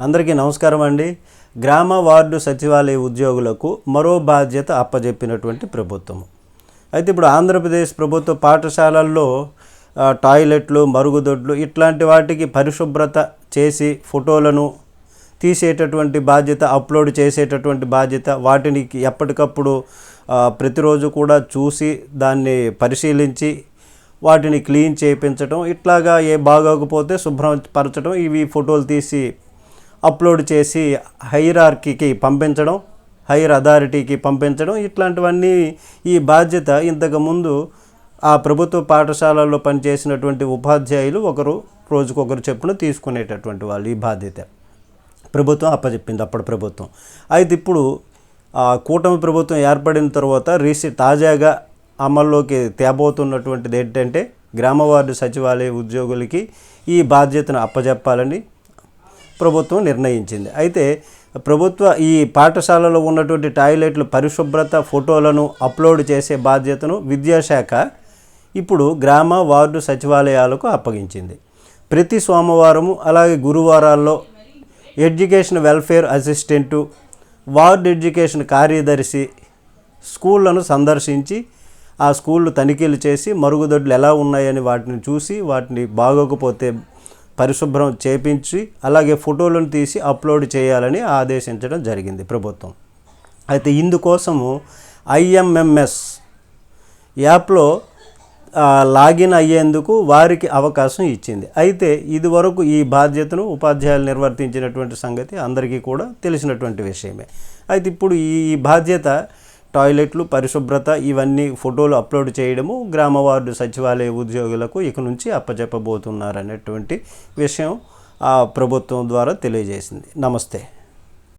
అందరికీ నమస్కారం అండి. గ్రామ వార్డు సచివాలయ ఉద్యోగులకు మరో బాధ్యత అప్పజెప్పినటువంటి ప్రభుత్వం అయితే ఇప్పుడు ఆంధ్రప్రదేశ్ ప్రభుత్వ పాఠశాలల్లో టాయిలెట్లు మరుగుదొడ్లు ఇట్లాంటి వాటికి పరిశుభ్రత చేసి ఫోటోలను తీసేటటువంటి బాధ్యత అప్లోడ్ చేసేటటువంటి బాధ్యత వాటిని ఎప్పటికప్పుడు ప్రతిరోజు కూడా చూసి దాన్ని పరిశీలించి వాటిని క్లీన్ చేయించడం ఇట్లాగా ఏ బాగోకపోతే శుభ్రపరచడం ఇవి ఫోటోలు తీసి అప్లోడ్ చేసి హైరార్కీకి పంపించడం హైర్ అథారిటీకి పంపించడం ఇట్లాంటివన్నీ ఈ బాధ్యత ఇంతకుముందు ఆ ప్రభుత్వ పాఠశాలల్లో పనిచేసినటువంటి ఉపాధ్యాయులు ఒకరు రోజుకొకరు చెప్పున తీసుకునేటటువంటి వాళ్ళు ఈ బాధ్యత. ప్రభుత్వం అప్పచెప్పింది అప్పటి ప్రభుత్వం. అయితే ఇప్పుడు ఆ కూటమి ప్రభుత్వం ఏర్పడిన తర్వాత రీసె తాజాగా అమల్లోకి తేబోతున్నటువంటిది ఏంటంటే గ్రామ వార్డు సచివాలయ ఉద్యోగులకి ఈ బాధ్యతను అప్పచెప్పాలని ప్రభుత్వం నిర్ణయించింది. అయితే ప్రభుత్వ ఈ పాఠశాలలో ఉన్నటువంటి టాయిలెట్లు పరిశుభ్రత ఫోటోలను అప్లోడ్ చేసే బాధ్యతను విద్యాశాఖ ఇప్పుడు గ్రామ వార్డు సచివాలయాలకు అప్పగించింది. ప్రతి సోమవారము అలాగే గురువారాల్లో education welfare assistant ward education కార్యదర్శి స్కూళ్ళను సందర్శించి ఆ స్కూళ్ళు తనిఖీలు చేసి మరుగుదొడ్లు ఎలా ఉన్నాయని వాటిని చూసి వాటిని బాగోకపోతే పరిశుభ్రం చేపించి అలాగే ఫోటోలను తీసి అప్లోడ్ చేయాలని ఆదేశించడం జరిగింది ప్రభుత్వం. అయితే ఇందుకోసము ఐఎంఎంఎస్ యాప్లో లాగిన్ అయ్యేందుకు వారికి అవకాశం ఇచ్చింది. అయితే ఇదివరకు ఈ బాధ్యతను ఉపాధ్యాయులు నిర్వర్తించినటువంటి సంగతి అందరికీ కూడా తెలిసినటువంటి విషయమే. అయితే ఇప్పుడు ఈ బాధ్యత టాయిలెట్లు పరిశుభ్రత ఇవన్నీ ఫోటోలు అప్లోడ్ చేయడము గ్రామ వార్డు సచివాలయ ఉద్యోగులకు ఇక నుంచి అప్పచెప్పబోతున్నారనేటువంటి విషయం ఆ ప్రభుత్వం ద్వారా తెలియజేసింది. నమస్తే.